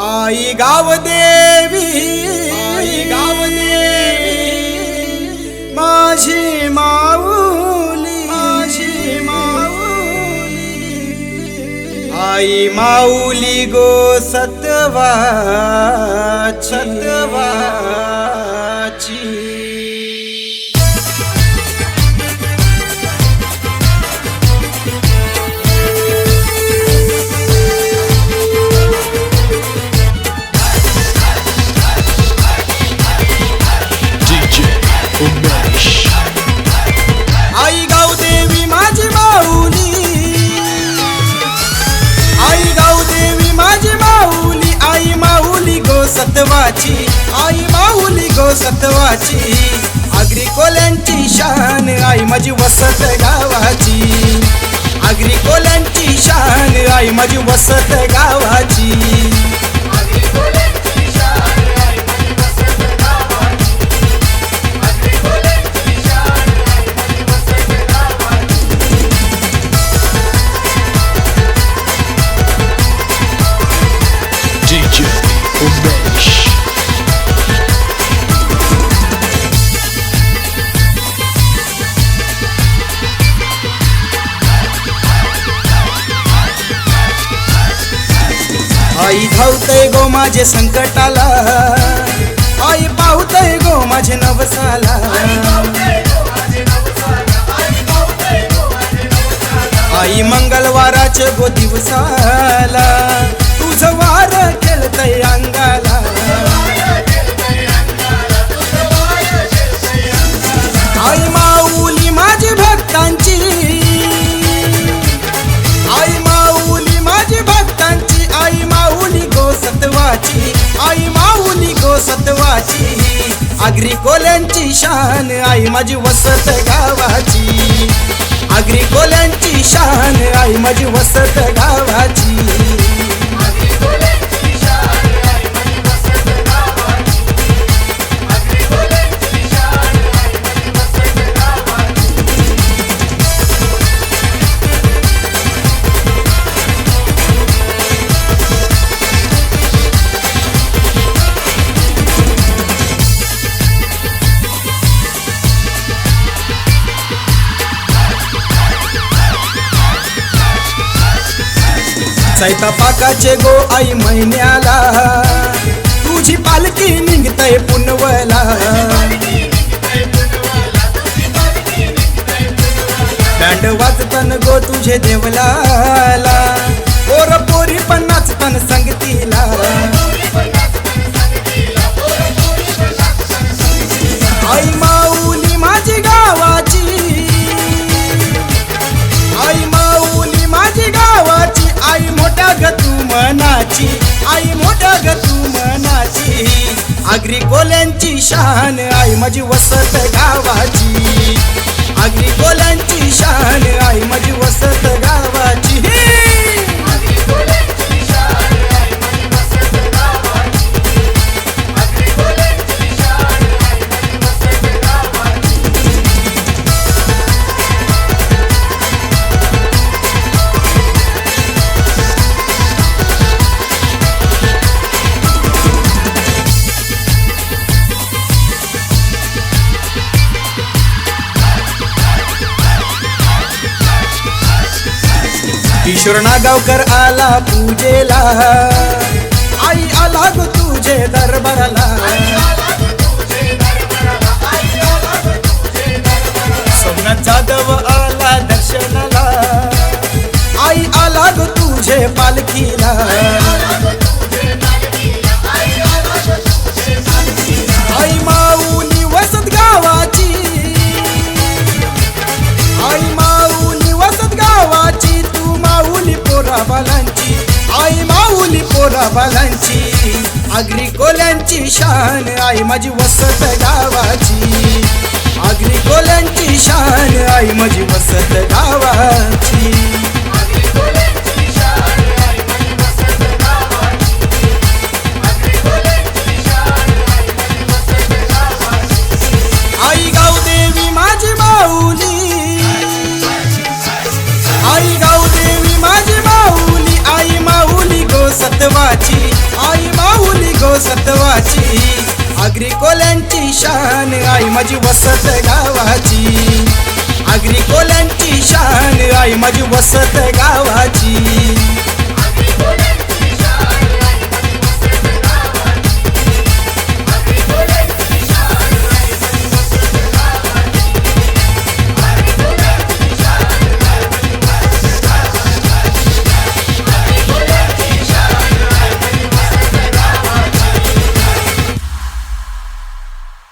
आई गावदेवी आई गावदेवी माझी माऊली माझी माऊली. आई माऊली गो सतवा सतवाची सत्वाची आई माऊली गो सत्वाची. आगरी कोल्यांची शान आई माझी वसत गावाची. आगरी कोल्यांची शान आई माझी वसत गावाची. आई धावतय गो माझे संकटाला. आई पाहतय गो माझे नवसाला. आई मंगलवाराचे गो दिवसाला. आगरी कोल्यांची शान आई माझी वसत गावाची. आगरी कोल्यांची शान आई माझी वसत गावाची. सैतापाकाचे गो आई महिन्याला. तुझी पालखी निघतय पुनवला. बँड वाजतन गो तुझे देवलाला. मनाची आई मोठा ग तू मनाची. आगरी कोल्यांची शान आई माझी वसत गावाची. आगरी कोल्यांची शान आई माझी वसत गावाची. किशोर नागावकर आला पूजेला. आई आला गो तुझे दरबाराला. सोमनाथ जाधव आला दर्शनाला. आई आला गो तुझे पालखीला. आगरी कोल्यांची शान आई माझी वसत गावाची. आगरी कोल्यांची शान आई माझी वसत गावाची. गावाची. आगरी कोल्यांची शान आई माझी वसत गावाची. आगरी कोल्यांची शान आई माझी वसत गावाची.